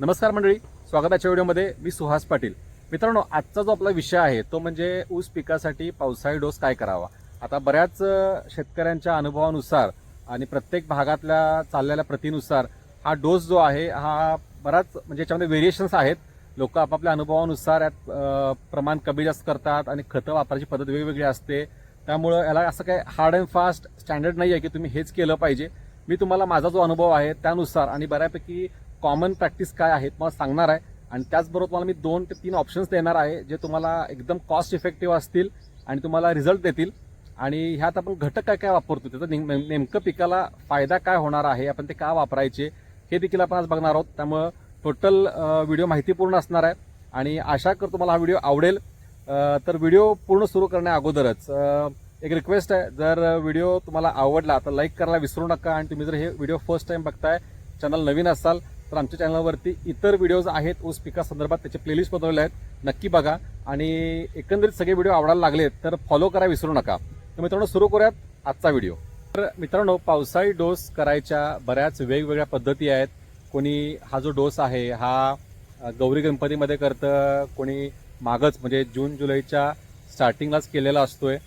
नमस्कार मंडळी स्वागताच्या व्हिडिओमध्ये मी सुहास पाटील. मित्रांनो आजचा जो आपला विषय आहे तो म्हणजे ऊस पिकासाठी पावसाळी डोस काय करावा? आता बऱ्याच शेतकऱ्यांच्या अनुभवानुसार आणि प्रत्येक भागातल्या चाललेल्या प्रतीनुसार हा डोस जो आहे हा बराच म्हणजे याच्यामध्ये व्हेरिएशन्स आहेत. लोक आपापल्या अनुभवानुसार यात प्रमाण कमी जास्त करतात आणि खतं वापरायची पद्धत वेगवेगळी असते. त्यामुळं याला असं काय हार्ड अँड फास्ट स्टँडर्ड नाही आहे की तुम्ही हेच केलं पाहिजे. मी तुम्हाला माझा जो अनुभव आहे त्यानुसार आणि बऱ्यापैकी कॉमन प्रॅक्टिस काय आहेत मला सांगणार आहे. आणि त्याचबरोबर तुम्हाला मी दोन ते तीन ऑप्शन्स देणार आहे जे तुम्हाला एकदम कॉस्ट इफेक्टिव्ह असतील आणि तुम्हाला रिझल्ट देतील. आणि ह्यात आपण घटक काय काय वापरतो त्याचं नेमकं पिकाला फायदा काय होणार आहे आपण ते का वापरायचे हे देखील आपण आज बघणार आहोत. त्यामुळं टोटल व्हिडिओ माहितीपूर्ण असणार आहे. आणि आशा करतो मला हा व्हिडिओ आवडेल. तर व्हिडिओ पूर्ण सुरू करण्या अगोदरच एक रिक्वेस्ट आहे जर व्हिडिओ तुम्हाला आवडला तर लाईक करायला विसरू नका आणि तुम्ही जर हे व्हिडिओ फर्स्ट टाइम बघताय चॅनल नवीन असाल तर आमच्या चॅनलवरती इतर व्हिडिओज आहेत ऊस पिकासंदर्भात त्याचे प्लेलिस्ट बनवले आहेत. नक्की बघा. आणि एकंदरीत सगळे व्हिडिओ आवडायला लागलेत तर फॉलो करायला विसरू नका. तर मित्रांनो सुरू करूयात आजचा व्हिडिओ तर मित्रांनो पावसाळी डोस करायच्या बऱ्याच वेगवेगळ्या पद्धती आहेत. कोणी हा जो डोस आहे हा गौरी गणपतीमध्ये करतं कोणी मागच म्हणजे जून जुलैच्या स्टार्टिंगलाच केलेला असतोय.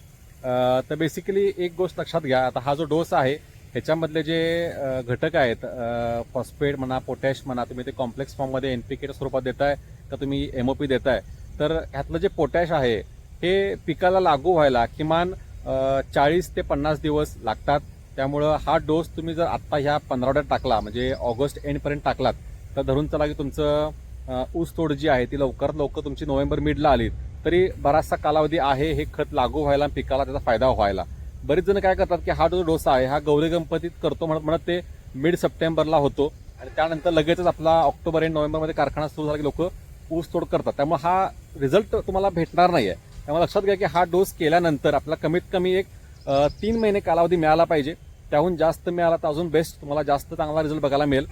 तर बेसिकली एक गोष्ट लक्षात घ्या. आता हा जो डोस आहे ह्याच्यामधले जे घटक आहेत फॉस्फेट म्हणा पोटॅश म्हणा तुम्ही ते कॉम्प्लेक्स फॉर्ममध्ये एन पी केच्या स्वरूपात देताय का तुम्ही एम ओ पी देताय? तर ह्यातलं जे पोटॅश आहे हे पिकाला लागू व्हायला किमान चाळीस ते पन्नास दिवस लागतात. त्यामुळं हा डोस तुम्ही जर आत्ता ह्या पंधरावड्यात टाकला म्हणजे ऑगस्ट एंडपर्यंत टाकलात तर धरून चला की तुमचं ऊस तोड जी आहे ती लवकरात लवकर तुमची नोव्हेंबर मिडला आली. तरी बराचसा कालावधी आहे हे खत लागू व्हायला आणि पिकाला त्याचा फायदा व्हायला. बरेच जण काय करतात की हा जो डोसा आहे हा गौरी गणपतीत करतो म्हणत म्हणत ते मिड सप्टेंबरला होतो. आणि त्यानंतर लगेचच आपला ऑक्टोबर एंड नोव्हेंबरमध्ये कारखाना सुरू झाला की लोक ऊस तोड करतात. त्यामुळे हा रिझल्ट तुम्हाला भेटणार नाही आहे त्यामुळे लक्षात घ्या की हा डोस केल्यानंतर आपला कमीत कमी एक तीन महिने कालावधी मिळाला पाहिजे. त्याहून जास्त मिळाला तर अजून बेस्ट तुम्हाला जास्त चांगला रिझल्ट बघायला मिळेल.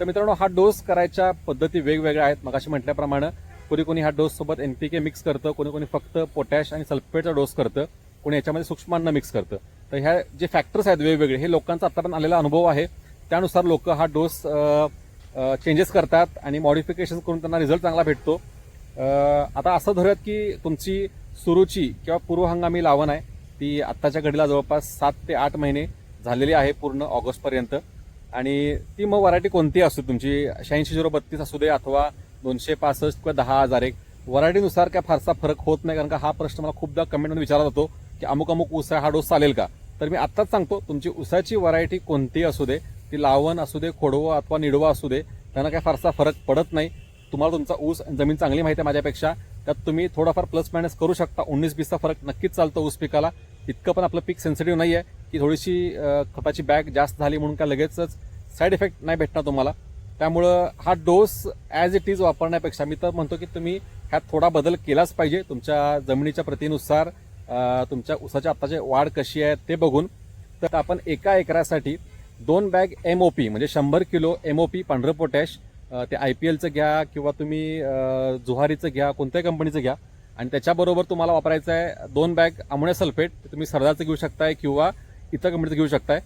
तर मित्रांनो हा डोस करायच्या पद्धती वेगवेगळ्या आहेत. मगाशी म्हटल्याप्रमाणे कोणी कोणी डोससोबत एन पी के मिक्स करतं कोणी कोणी फक्त पोटॅश आणि सल्फेटचा डोस करतं कोणी याच्यामध्ये सूक्ष्मांना मिक्स करतं. तर ह्या जे फॅक्टर्स आहेत वेगवेगळे हे लोकांचा आतापर्यंत आलेला अनुभव आहे. त्यानुसार लोक हा डोस चेंजेस करतात आणि मॉडिफिकेशन करून त्यांना रिझल्ट चांगला भेटतो. आता असं धरूयात की तुमची सुरूची किंवा पूर्व हंगामी लावण आहे ती आत्ताच्या घडीला जवळपास सात ते आठ महिने झालेली आहे पूर्ण ऑगस्टपर्यंत. आणि ती मग व्हरायटी कोणती असू तुमची शहाऐंशी झिरो बत्तीस असू दे अथवा दोनशे पासष्ट किंवा दहा हजार. एक व्हरायटीनुसार काय फारसा फरक होत नाही कारण का हा प्रश्न मला खूपदा कमेंटमध्ये विचारत होतो की अमुक अमुक ऊस हा डोस चालेल का? तर मी आत्ताच सांगतो तुमची ऊसाची व्हरायटी कोणती असू दे ती लावण असू दे खोडवा अथवा निडवा असू दे त्यांना काय फारसा फरक पडत नाही. तुम्हाला तुमचा ऊस जमीन चांगली माहिती आहे माझ्यापेक्षा त्यात तुम्ही थोडाफार प्लस मायनस करू शकता. उन्नीस बीसचा फरक नक्कीच चालतो ऊस पिकाला. इतकं पण आपलं पीक सेन्सिटिव्ह नाही आहे की थोडीशी खताची बॅग जास्त झाली म्हणून काय लगेचच साईड इफेक्ट नाही भेटणार तुम्हाला. त्यामुळं हा डोस ॲज इट इज वापरण्यापेक्षा मी तर म्हणतो की तुम्ही ह्यात थोडा बदल केलाच पाहिजे. तुमच्या जमिनीच्या प्रतीनुसार तुमच्या ऊसाच्या आत्ताची वाढ कशी आहे ते बघून. तर आपण एका एकरासाठी दोन बॅग एम ओ पी म्हणजे शंभर किलो एम ओ पी पांढरं पोटॅश ते आय पी एलचं घ्या किंवा तुम्ही जुहारीचं घ्या कोणत्याही कंपनीचं घ्या. आणि त्याच्याबरोबर तुम्हाला वापरायचं आहे दोन बॅग अमोनिया सल्फेट तुम्ही सरदारचं घेऊ शकताय किंवा इतर कंपनीचं घेऊ शकताय.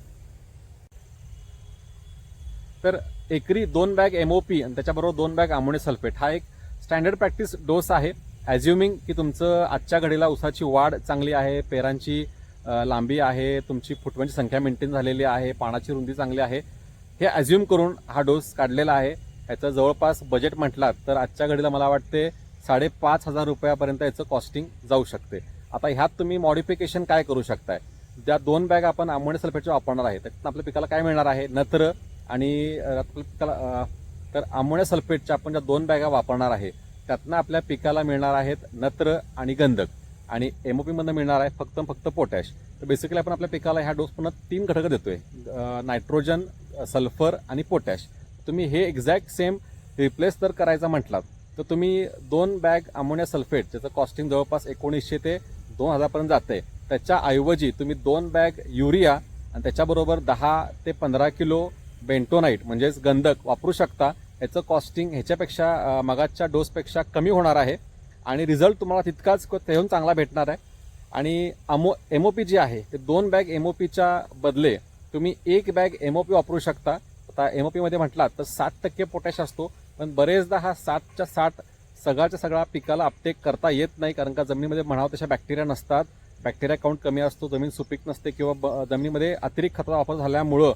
तर एकरी दोन बॅग एम ओ पी आणि त्याच्याबरोबर दोन बॅग अमोनिया सल्फेट. हा एक स्टँडर्ड प्रॅक्टिस डोस आहे. ॲज्युमिंग की तुमचं आजच्या घडीला उसाची वाढ चांगली आहे पेरांची लांबी आहे तुमची फुटव्यांची संख्या मेंटेन झालेली आहे पानाची रुंदी चांगली आहे हे ॲज्युम करून हा डोस काढलेला आहे. याचं जवळपास बजेट म्हटलात तर आजच्या घडीला मला वाटते साडेपाच हजार रुपयापर्यंत याचं कॉस्टिंग जाऊ शकते. आता ह्यात तुम्ही मॉडिफिकेशन काय करू शकताय? ज्या दोन बॅग आपण अमोनिया सल्फेटच्या वापरणार आहे त्यातून आपल्या पिकाला काय मिळणार आहे? नत्र आणि त्याला पिकाला तर अमोनिया सल्फेटच्या आपण ज्या दोन बॅगा वापरणार आहे त्यातनं आपल्या पिकाला मिळणार आहेत नत्र आणि गंधक. आणि एम ओ पीमधनं मिळणार आहे फक्त फक्त पोटॅश. तर बेसिकली आपण आपल्या पिकाला ह्या डोस पुन्हा तीन घटक देतोय. नायट्रोजन सल्फर आणि पोटॅश तुम्ही हे एक्झॅक्ट सेम रिप्लेस जर करायचा म्हटलात तर तुम्ही दोन बॅग अमोनिया सल्फेट ज्याचं कॉस्टिंग जवळपास एकोणीसशे ते दोन हजारपर्यंत जाते त्याच्या ऐवजी तुम्ही दोन बॅग युरिया आणि त्याच्याबरोबर दहा ते पंधरा किलो बेंटोनाईट म्हणजेच गंधक वापरू शकता. याचं कॉस्टिंग ह्याच्यापेक्षा मगाच्या डोसपेक्षा कमी होणार आहे. आणि रिझल्ट तुम्हाला तितकाच तेहून चांगला भेटणार आहे. आणि अमो एम ओ पी जी आहे ते दोन बॅग एम ओ पीच्या बदले तुम्ही एक बॅग एम ओ पी वापरू शकता. आता एम ओ पीमध्ये म्हटलात तर सात टक्के पोटॅश असतो. पण बरेचदा हा सातच्या साठ सगळ्याच्या सगळ्या पिकाला अपटेक करता येत नाही कारण का जमिनीमध्ये म्हणावं तशा बॅक्टेरिया नसतात. बॅक्टेरिया काउंट कमी असतो जमीन सुपीक नसते किंवा ब- जमिनीमध्ये अतिरिक्त खताचा वापर झाल्यामुळं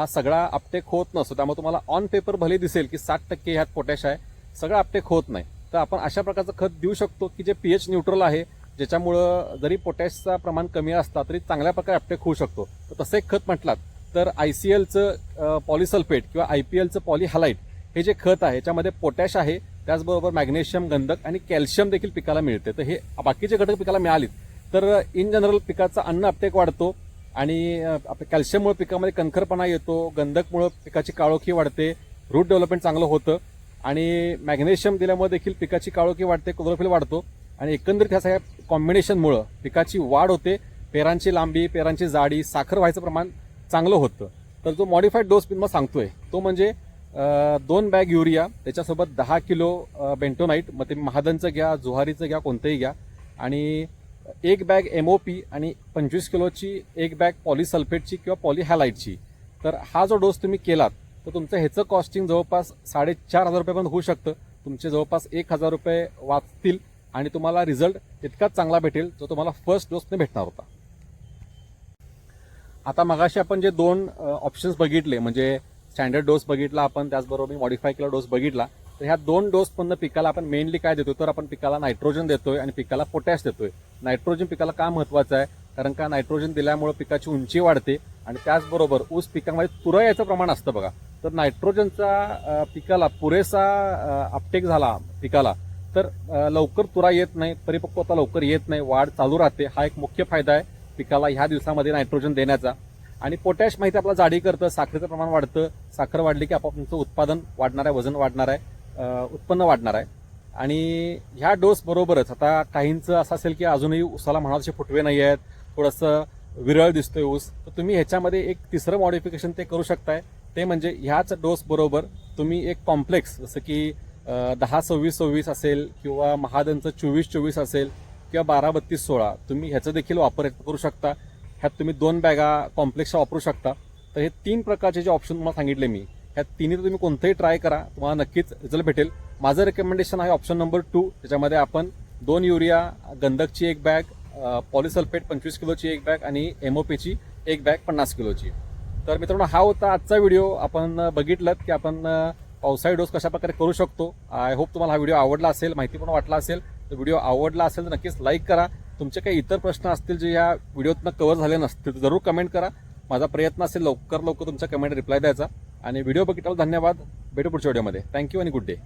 हा सगळा अपटेक होत नसतो. त्यामुळे तुम्हाला ऑन पेपर भले दिसेल की साठ टक्के ह्यात पोटॅश आहे सगळं अपटेक होत नाही. तर आपण अशा प्रकारचं खत देऊ शकतो की जे पीएच न्यूट्रल आहे ज्याच्यामुळं जरी पोटॅशचा प्रमाण कमी असला तरी चांगल्या प्रकारे अपटेक होऊ शकतो. तर तसं एक खत म्हटलात तर आय सी एलचं पॉलिसल्फेट किंवा आय पी एलचं पॉलिहालाईट हे जे खत आहे याच्यामध्ये पोटॅश आहे त्याचबरोबर मॅग्नेशियम गंधक आणि कॅल्शियम देखील पिकाला मिळते. तर हे बाकीचे घटक पिकाला मिळालीत. तर इन जनरल पिकाचा अन्न अपटेक वाढतो. आणि आपलं कॅल्शियममुळे पिकामध्ये कणखरपणा येतो गंधकमुळं पिकाची काळोखी वाढते रूट डेव्हलपमेंट चांगलं होतं आणि मॅग्नेशियम दिल्यामुळे देखील पिकाची काळोखी वाढते क्लोरोफिल वाढतो आणि एकंदरीत ह्या सगळ्या कॉम्बिनेशनमुळं पिकाची वाढ होते पेरांची लांबी पेरांची जाडी साखर व्हायचं प्रमाण चांगलं होतं. तर जो मॉडिफाईड डोस मी तुम्हाला सांगतोय तो म्हणजे दोन बॅग युरिया त्याच्यासोबत दहा किलो बेंटोनाईट मग ते महादनचं घ्या जुहारीचं घ्या कोणतंही घ्या आणि एक बॅग एम ओ पी आणि पंचवीस किलोची एक बॅग पॉलिसल्फेटची किंवा पॉलिहॅलाईटची तर हा जो डोस तुम्ही केलात तर तुमचं ह्याचं कॉस्टिंग जवळपास साडेचार हजार रुपयेपर्यंत होऊ शकतं. तुमचे जवळपास एक हजार रुपये वाचतील आणि तुम्हाला रिझल्ट इतकाच चांगला भेटेल जो तुम्हाला फर्स्ट डोसने भेटणार होता. आता मगाशी आपण जे दोन ऑप्शन्स बघितले म्हणजे स्टँडर्ड डोस बघितला आपण त्याचबरोबर मॉडिफाय केला डोस बघितला तर ह्या दोन डोस पण पिकाला आपण मेनली काय देतो तर आपण पिकाला नायट्रोजन देतोय आणि पिकाला पोटॅश देतोय. नायट्रोजन पिकाला का महत्वाचं आहे? कारण का नायट्रोजन दिल्यामुळे पिकाची उंची वाढते आणि त्याचबरोबर ऊस पिकामध्ये तुरं याचं प्रमाण असतं बघा. तर नायट्रोजनचा पिकाला पुरेसा अपटेक झाला पिकाला तर लवकर तुरा येत नाही परिपक्वता लवकर येत नाही वाढ चालू राहते. हा एक मुख्य फायदा आहे पिकाला ह्या दिवसामध्ये नायट्रोजन देण्याचा. आणि पोटॅश माहिती आपल्याला जाडी करतं साखरेचं प्रमाण वाढतं. साखर वाढली की आपापचं उत्पादन वाढणार आहे वजन वाढणार आहे. उत्पन्न वाढणार आहे. आणि ह्या डोस बरोबरच आता काहींचं असं असेल की अजूनही उसाला म्हणा फुटवे नाही आहेत थोडंसं विरळ दिसतोय ऊस तर तुम्ही ह्याच्यामध्ये एक तिसरं मॉडिफिकेशन ते करू शकताय. ते म्हणजे ह्याच डोस बरोबर तुम्ही एक कॉम्प्लेक्स जसं की दहा सव्वीस सव्वीस असेल किंवा महादनचं चोवीस चोवीस असेल किंवा बारा बत्तीस सोळा तुम्ही ह्याचं देखील वापर करू शकता. ह्यात तुम्ही दोन बॅगा कॉम्प्लेक्सच्या वापरू शकता. तर हे तीन प्रकारचे जे ऑप्शन तुम्हाला सांगितले मी ह्या तिन्ही तुम्ही कोणतंही ट्राय करा. तुम्हाला नक्कीच रिझल्ट भेटेल. माझं रेकमेंडेशन आहे ऑप्शन नंबर टू त्याच्यामध्ये आपण दोन युरिया गंधकची एक बॅग पॉलिसल्फेट पंचवीस किलोची एक बॅग आणि एमओपीची एक बॅग पन्नास किलोची. तर मित्रांनो हा होता आजचा व्हिडिओ आपण बघितलं की आपण पावसाळी डोस कशा प्रकारे करू शकतो. आय होप तुम्हाला हा व्हिडिओ आवडला असेल माहिती पण वाटला असेल. तर व्हिडिओ आवडला असेल तर नक्कीच लाईक करा. तुमचे काही इतर प्रश्न असतील जे या व्हिडिओतनं कव्हर झाले नसतील तर जरूर कमेंट करा. माझा प्रयत्न असेल लवकर लवकर तुमच्या कमेंट रिप्लाय द्यायचा. आणि व्हिडिओ बघितला धन्यवाद. भेटू पुढच्या व्हिडिओमध्ये. थँक्यू आणि गुड डे